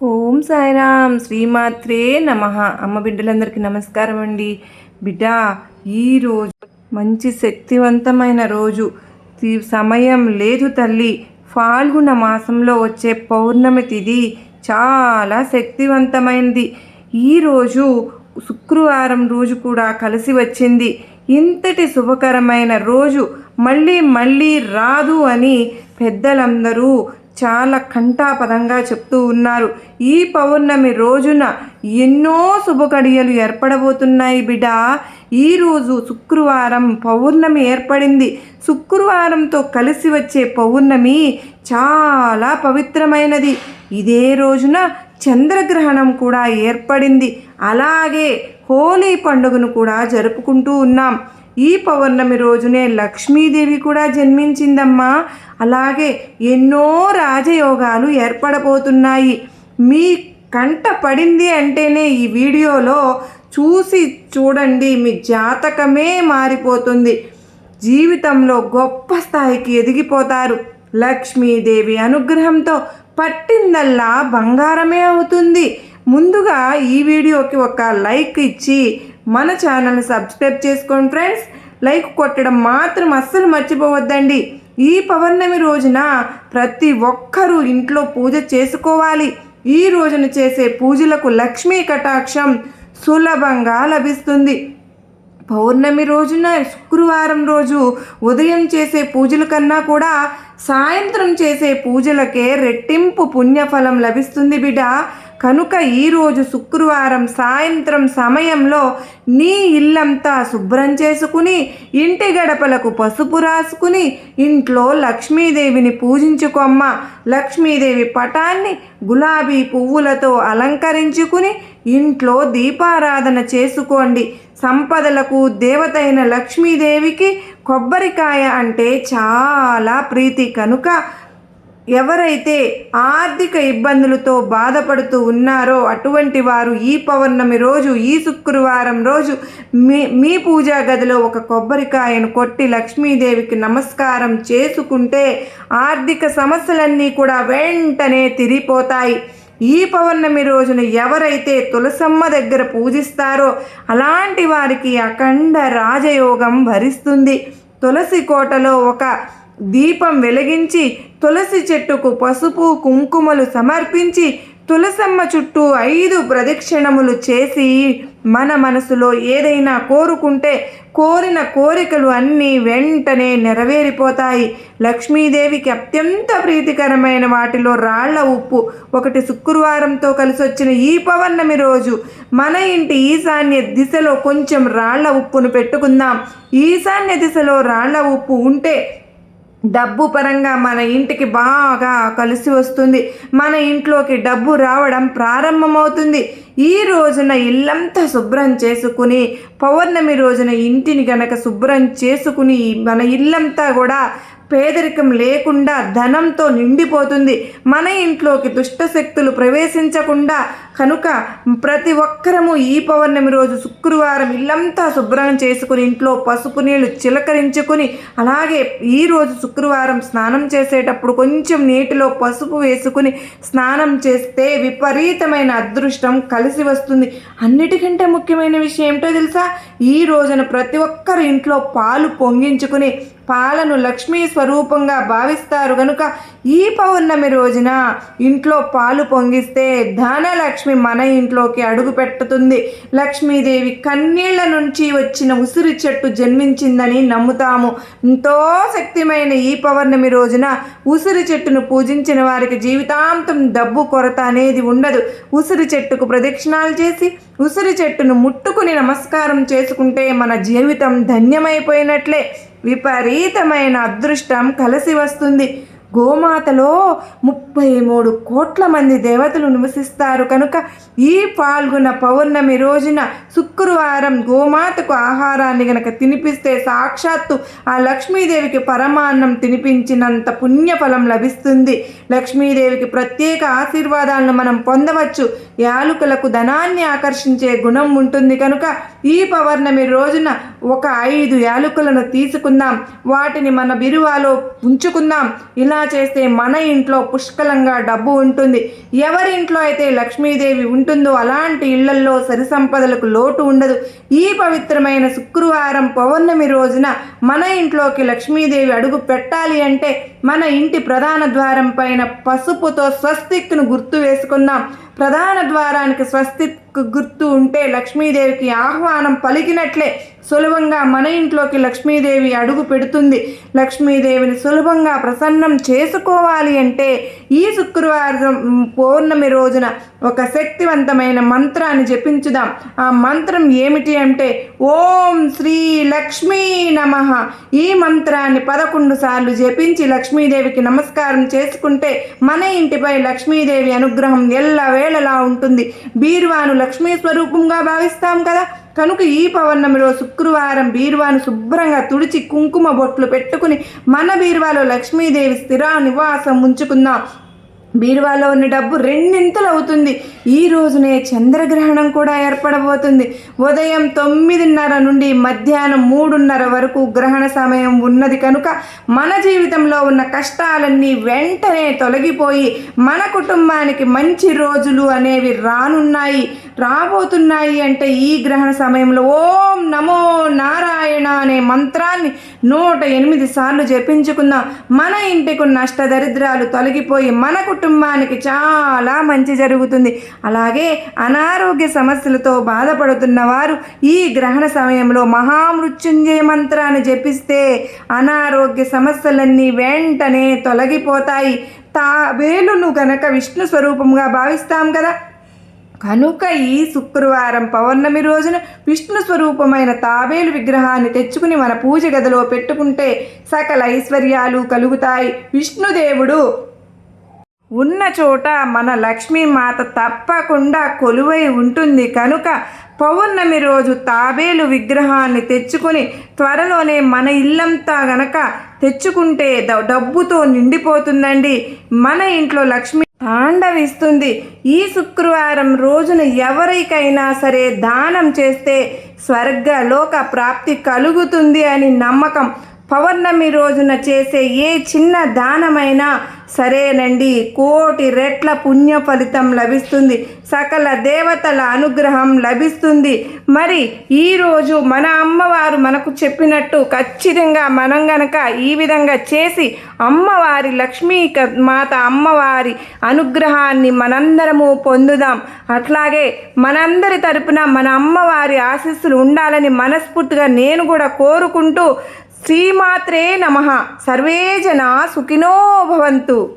ఓం సాయిరామ్ శ్రీమాత్రే నమ. అమ్మ బిడ్డలందరికీ నమస్కారం అండి. బిడ్డ ఈరోజు మంచి శక్తివంతమైన రోజు. సమయం లేదు తల్లి. ఫాల్గుణ మాసంలో వచ్చే పౌర్ణమి తిథి చాలా శక్తివంతమైనది ఈరోజు శుక్రవారం రోజు కూడా కలిసి వచ్చింది. ఇంతటి శుభకరమైన రోజు మళ్ళీ మళ్ళీ రాదు అని పెద్దలందరూ చాలా కంఠాపదంగా చెప్తూ ఉన్నారు. ఈ పౌర్ణమి రోజున ఎన్నో శుభకడియలు ఏర్పడబోతున్నాయి బిడ్డ ఈరోజు శుక్రవారం పౌర్ణమి ఏర్పడింది. శుక్రవారంతో కలిసి వచ్చే పౌర్ణమి చాలా పవిత్రమైనది. ఇదే రోజున చంద్రగ్రహణం కూడా ఏర్పడింది. అలాగే హోలీ పండుగను కూడా జరుపుకుంటూ ఉన్నాం. ఈ పౌర్ణమి రోజునే లక్ష్మీదేవి కూడా జన్మించిందమ్మా. అలాగే ఎన్నో రాజయోగాలు ఏర్పడబోతున్నాయి. మీ కంట పడింది అంటేనే ఈ వీడియోలో చూసి చూడండి మీ జాతకమే మారిపోతుంది. జీవితంలో గొప్ప స్థాయికి ఎదిగిపోతారు. లక్ష్మీదేవి అనుగ్రహంతో పట్టిందల్లా బంగారమే అవుతుంది. ముందుగా ఈ వీడియోకి ఒక లైక్ ఇచ్చి మన ఛానల్ని సబ్స్క్రైబ్ చేసుకోండి ఫ్రెండ్స్. లైక్ కొట్టడం మాత్రం అస్సలు మర్చిపోవద్దండి. ఈ పౌర్ణమి రోజున ప్రతి ఒక్కరూ ఇంట్లో పూజ చేసుకోవాలి. ఈ రోజున చేసే పూజలకు లక్ష్మీ కటాక్షం సులభంగా లభిస్తుంది. పౌర్ణమి రోజున శుక్రవారం రోజు ఉదయం చేసే పూజల కన్నా కూడా సాయంత్రం చేసే పూజలకే రెట్టింపు పుణ్యఫలం లభిస్తుంది బిడ్డ. కనుక ఈరోజు శుక్రవారం సాయంత్రం సమయంలో నీ ఇల్లంతా శుభ్రం చేసుకుని ఇంటి గడపలకు పసుపు రాసుకుని ఇంట్లో లక్ష్మీదేవిని పూజించుకోమ్మ. లక్ష్మీదేవి పటాన్ని గులాబీ పువ్వులతో అలంకరించుకుని ఇంట్లో దీపారాధన చేసుకోండి. సంపదలకు దేవతైన లక్ష్మీదేవికి కొబ్బరికాయ అంటే చాలా ప్రీతి. కనుక ఎవరైతే ఆర్థిక ఇబ్బందులతో బాధపడుతూ ఉన్నారో అటువంటి వారు ఈ పౌర్ణమి రోజు ఈ శుక్రవారం రోజు మీ మీ పూజా గదిలో ఒక కొబ్బరికాయను కొట్టి లక్ష్మీదేవికి నమస్కారం చేసుకుంటే ఆర్థిక సమస్యలన్నీ కూడా వెంటనే తిరిగిపోతాయి. ఈ పౌర్ణమి రోజున ఎవరైతే తులసమ్మ దగ్గర పూజిస్తారో అలాంటి వారికి అఖండ రాజయోగం భరిస్తుంది. తులసి కోటలో ఒక దీపం వెలిగించి తులసి చెట్టుకు పసుపు కుంకుమలు సమర్పించి తులసమ్మ చుట్టూ ఐదు ప్రదక్షిణములు చేసి మన మనసులో ఏదైనా కోరుకుంటే కోరిన కోరికలు అన్నీ వెంటనే నెరవేరిపోతాయి. లక్ష్మీదేవికి అత్యంత ప్రీతికరమైన వాటిలో రాళ్ళ ఉప్పు ఒకటి శుక్రవారంతో కలిసి వచ్చిన ఈ పౌర్ణమి రోజు మన ఇంటి ఈశాన్య దిశలో కొంచెం రాళ్ళ ఉప్పును పెట్టుకుందాం. ఈశాన్య దిశలో రాళ్ళ ఉప్పు ఉంటే డబ్బు పరంగా మన ఇంటికి బాగా కలిసి వస్తుంది. మన ఇంట్లోకి డబ్బు రావడం ప్రారంభమవుతుంది. ఈ రోజున ఇల్లంతా శుభ్రం చేసుకుని పౌర్ణమి రోజున ఇంటిని గనక శుభ్రం చేసుకుని మన ఇల్లంతా కూడా పేదరికం లేకుండా ధనంతో నిండిపోతుంది. మన ఇంట్లోకి దుష్ట శక్తులు ప్రవేశించకుండా కనుక ప్రతి ఒక్కరము ఈ పౌర్ణమి రోజు శుక్రవారం ఇల్లంతా శుభ్రం చేసుకుని ఇంట్లో పసుపు నీళ్ళు చిలకరించుకుని అలాగే ఈరోజు శుక్రవారం స్నానం చేసేటప్పుడు కొంచెం నీటిలో పసుపు వేసుకుని స్నానం చేస్తే విపరీతమైన అదృష్టం కలిసి వస్తుంది. అన్నిటికంటే ముఖ్యమైన విషయం ఏమిటో తెలుసా? ఈ రోజున ప్రతి ఒక్కరు ఇంట్లో పాలు పొంగించుకుని పాలను లక్ష్మీ స్వరూపంగా భావిస్తారు కనుక ఈ పౌర్ణమి రోజున ఇంట్లో పాలు పొంగిస్తే ధనలక్ష్మి మన ఇంట్లోకి అడుగు పెట్టుతుంది. లక్ష్మీదేవి కన్నీళ్ళ నుంచి వచ్చిన ఉసిరి చెట్టు జన్మించిందని నమ్ముతాము. ఎంతో శక్తిమైన ఈ పౌర్ణమి రోజున ఉసిరి చెట్టును పూజించిన వారికి జీవితాంతం డబ్బు కొరత అనేది ఉండదు. ఉసిరి చెట్టుకు ప్రదక్షిణాలు చేసి ఉసిరి చెట్టును ముట్టుకుని నమస్కారం చేసుకుంటే మన జీవితం ధన్యమైపోయినట్లే. విపరీతమైన అదృష్టం కలిసి వస్తుంది. గోమాతలో ముప్పై మూడు కోట్ల మంది దేవతలు నివసిస్తారు. కనుక ఈ పాల్గొన్న పౌర్ణమి రోజున శుక్రవారం గోమాతకు ఆహారాన్ని గనక తినిపిస్తే సాక్షాత్తు ఆ లక్ష్మీదేవికి పరమాన్నం తినిపించినంత పుణ్యఫలం లభిస్తుంది. లక్ష్మీదేవికి ప్రత్యేక ఆశీర్వాదాలను మనం పొందవచ్చు. యాలుకలకు ధనాన్ని ఆకర్షించే గుణం ఉంటుంది. కనుక ఈ పౌర్ణమి రోజున ఒక ఐదు యాలకులను తీసుకుందాం. వాటిని మన బిరువాలో ఉంచుకుందాం. ఇలా చేస్తే మన ఇంట్లో పుష్కలంగా డబ్బు ఉంటుంది. ఎవరి ఇంట్లో అయితే లక్ష్మీదేవి ఉంటుందో అలాంటి ఇళ్ళల్లో సరి సంపదలకు లోటు ఉండదు. ఈ పవిత్రమైన శుక్రవారం పౌర్ణమి రోజున మన ఇంట్లోకి లక్ష్మీదేవి అడుగు పెట్టాలి అంటే మన ఇంటి ప్రధాన ద్వారం పైన పసుపుతో స్వస్తిక్ను గుర్తు వేసుకుందాం. ప్రధాన ద్వారానికి స్వస్తిక్ గుర్తు ఉంటే లక్ష్మీదేవికి ఆహ్వానం పలికినట్లే సులభంగా మన ఇంట్లోకి లక్ష్మీదేవి అడుగు పెడుతుంది. లక్ష్మీదేవిని సులభంగా ప్రసన్నం చేసుకోవాలి అంటే ఈ శుక్రవారం పౌర్ణమి రోజున ఒక శక్తివంతమైన మంత్రాన్ని జపించుదాం. ఆ మంత్రం ఏమిటి అంటే ఓం శ్రీ లక్ష్మీ నమ. ఈ మంత్రాన్ని పదకొండు సార్లు జపించి లక్ష్మీదేవికి నమస్కారం చేసుకుంటే మన ఇంటిపై లక్ష్మీదేవి అనుగ్రహం ఎల్లవేళలా ఉంటుంది. బీరువాను లక్ష్మీ స్వరూపంగా భావిస్తాం కదా. కనుక ఈ పౌర్ణమిలో శుక్రవారం బీరువాను శుభ్రంగా తుడిచి కుంకుమ బొట్లు పెట్టుకుని మన బీరువాలో లక్ష్మీదేవి స్థిర నివాసం ఉంచుకుందాం. బీరువాలో ఉన్న డబ్బు రెండింతలు అవుతుంది. ఈ రోజునే చంద్రగ్రహణం కూడా ఏర్పడబోతుంది. ఉదయం తొమ్మిదిన్నర నుండి మధ్యాహ్నం మూడున్నర వరకు గ్రహణ సమయం ఉన్నది కనుక మన జీవితంలో ఉన్న కష్టాలన్నీ వెంటనే తొలగిపోయి మన కుటుంబానికి మంచి రోజులు అనేవి రానున్నాయి. రాబోతున్నాయి అంటే ఈ గ్రహణ సమయంలో ఓం నమో నారాయణ అనే మంత్రాన్ని నూట ఎనిమిది సార్లు జపించుకుందాం మన ఇంటికి ఉన్న అష్టదరిద్రాలు తొలగిపోయి మన కుటుంబానికి చాలా మంచి జరుగుతుంది. అలాగే అనారోగ్య సమస్యలతో బాధపడుతున్న వారు ఈ గ్రహణ సమయంలో మహామృత్యుంజయ మంత్రాన్ని జపిస్తే అనారోగ్య సమస్యలన్నీ వెంటనే తొలగిపోతాయి. తా వేలును గనక విష్ణు స్వరూపంగా భావిస్తాం కదా? కనుక ఈ శుక్రవారం పౌర్ణమి రోజున విష్ణు స్వరూపమైన తాబేలు విగ్రహాన్ని తెచ్చుకుని మన పూజ గదిలో పెట్టుకుంటే సకల ఐశ్వర్యాలు కలుగుతాయి. విష్ణుదేవుడు ఉన్న చోట మన లక్ష్మీమాత తప్పకుండా కొలువై ఉంటుంది. కనుక పౌర్ణమి రోజు తాబేలు విగ్రహాన్ని తెచ్చుకొని త్వరలోనే మన ఇల్లంతా గనక తెచ్చుకుంటే డబ్బుతో నిండిపోతుందండి. మన ఇంట్లో లక్ష్మి తాండవిస్తుంది. ఈ శుక్రవారం రోజున ఎవరికైనా సరే దానం చేస్తే స్వర్గలోక ప్రాప్తి కలుగుతుంది అని నమ్మకం. పౌర్ణమి రోజున చేసే ఏ చిన్న దానమైనా సరేనండి. కోటి రెట్ల పుణ్య ఫలితం లభిస్తుంది. సకల దేవతల అనుగ్రహం లభిస్తుంది. మరి ఈరోజు మన అమ్మవారు మనకు చెప్పినట్టు ఖచ్చితంగా మనం గనక ఈ విధంగా చేసి అమ్మవారి లక్ష్మీ మాత అమ్మవారి అనుగ్రహాన్ని మనందరము పొందుదాం. అట్లాగే మనందరి తరపున మన అమ్మవారి ఆశీస్సులు ఉండాలని మనస్ఫూర్తిగా నేను కూడా కోరుకుంటూ శ్రీమాత్రే నమ. సర్వే జనా సుఖినో భవంతు.